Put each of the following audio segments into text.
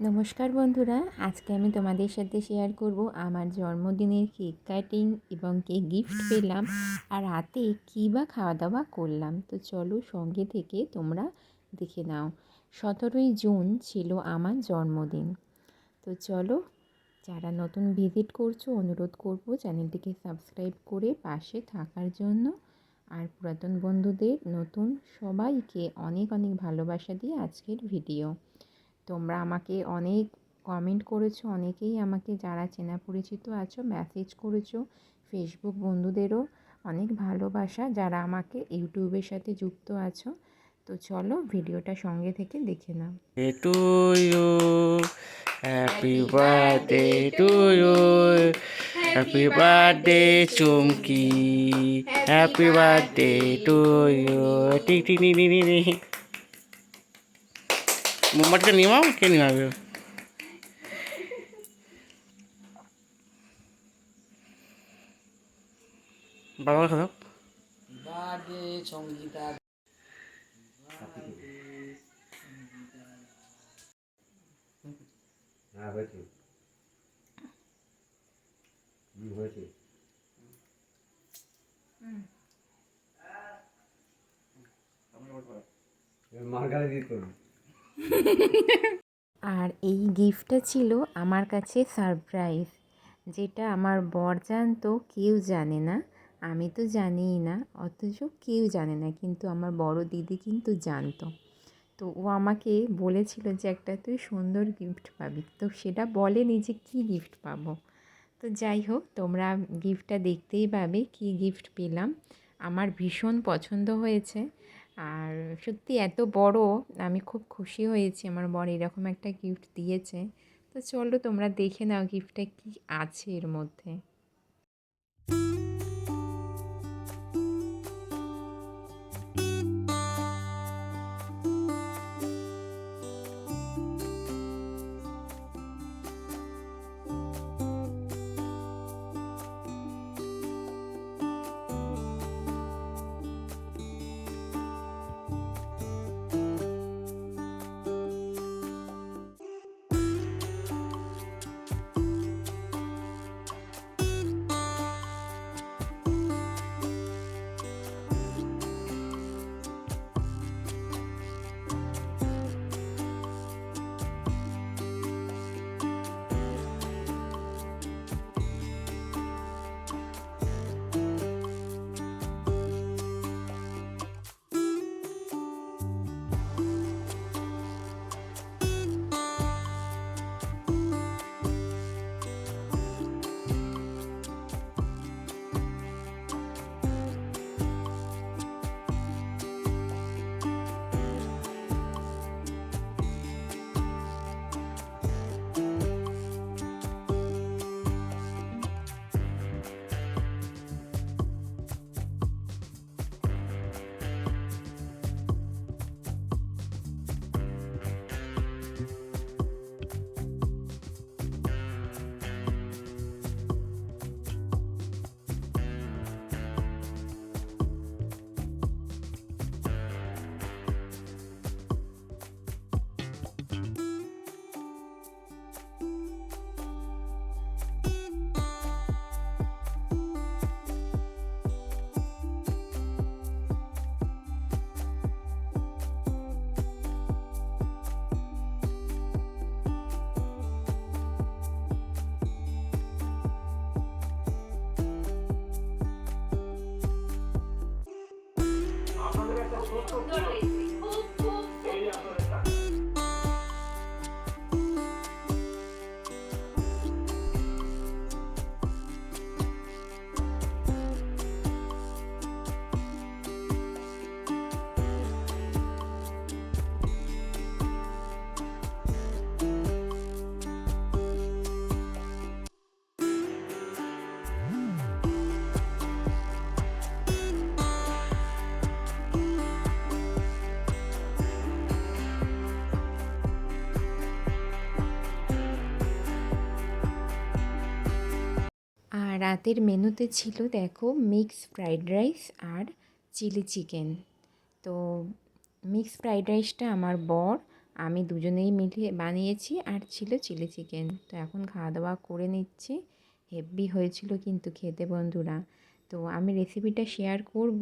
নমস্কার বন্ধুরা, আজকে আমি তোমাদের সাথে শেয়ার করব আমার জন্মদিনের কেক কাটিং এবং কেক গিফট পেলাম আর রাতে কী বা খাওয়া দাওয়া করলাম। তো চলো সঙ্গে থেকে তোমরা দেখে নাও। সতেরোই জুন ছিল আমার জন্মদিন। তো চলো, যারা নতুন ভিজিট করছ, অনুরোধ করব চ্যানেলটিকে সাবস্ক্রাইব করে পাশে থাকার জন্য। আর পুরাতন বন্ধুদের, নতুন সবাইকে অনেক অনেক ভালোবাসা দিয়ে আজকের ভিডিও তোমরা আমাকে অনেক কমেন্ট করেছ অনেকেই আমাকে যারা চেনা পরিচিত আছো মেসেজ করেছ ফেসবুক বন্ধুদেরও অনেক ভালোবাসা যারা আমাকে ইউটিউবের সাথে যুক্ত আছো তো চলো ভিডিওটা সঙ্গে থেকে দেখে নাও to you. Happy birthday to you. Happy birthday, Chumki. Happy birthday to you. টিক টিক নি নি নি নি মোমবাতিটা নিমাও কে নিমাবে বাবা খাও হ্যাঁ হয়েছে হুম, হয়েছে এবার মার গালে দিয়ে করুন আর এই গিফটটা ছিল আমার কাছে সারপ্রাইজ যেটা আমার বর জানতো, কেউ জানে না। আমি তো জানিই না, অথচ কেউ জানে না, কিন্তু আমার বড় দিদি কিন্তু জানতো। তো ও আমাকে বলেছিল যে, একটা তুই সুন্দর গিফট পাবি। তো সেটা বলেনি যে, কী গিফট পাবো? তো যাই হোক, তোমরা গিফটটা দেখতেই পাবে, কী গিফট পেলাম। আমার ভীষণ পছন্দ হয়েছে। আর সত্যি এত বড়, আমি খুব খুশি হয়েছি। আমার বর এরকম একটা গিফট দিয়েছে। তো চলো তোমরা দেখে নাও গিফটটা কী আছে এর মধ্যে। আর রাতের মেনুতে ছিল, দেখো মিক্স ফ্রাইড রাইস আর চিলি চিকেন। তো মিক্স ফ্রাইড রাইসটা আমার বর, আমি দুজনেই মিলে বানিয়েছি আর ছিল চিলি চিকেন। তো এখন খাওয়া দাওয়া করে নিচ্ছি। হেভি হয়েছিল কিন্তু খেতে, বন্ধুরা। তো আমি রেসিপিটা শেয়ার করব,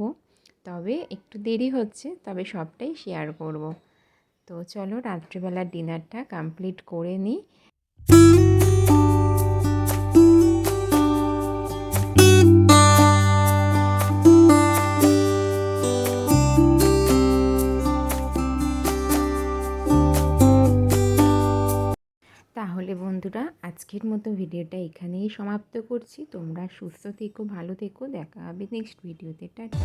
তবে একটু দেরি হচ্ছে, তবে সবটাই শেয়ার করব। তো চলো, রাত্রিবেলার ডিনারটা কমপ্লিট করে নিই। তাহলে বন্ধুরা, আজকের মতো ভিডিওটা এখানেই সমাপ্ত করছি। তোমরা সুস্থ থেকো, ভালো থেকো। দেখা হবে নেক্সট ভিডিওতে টাটা।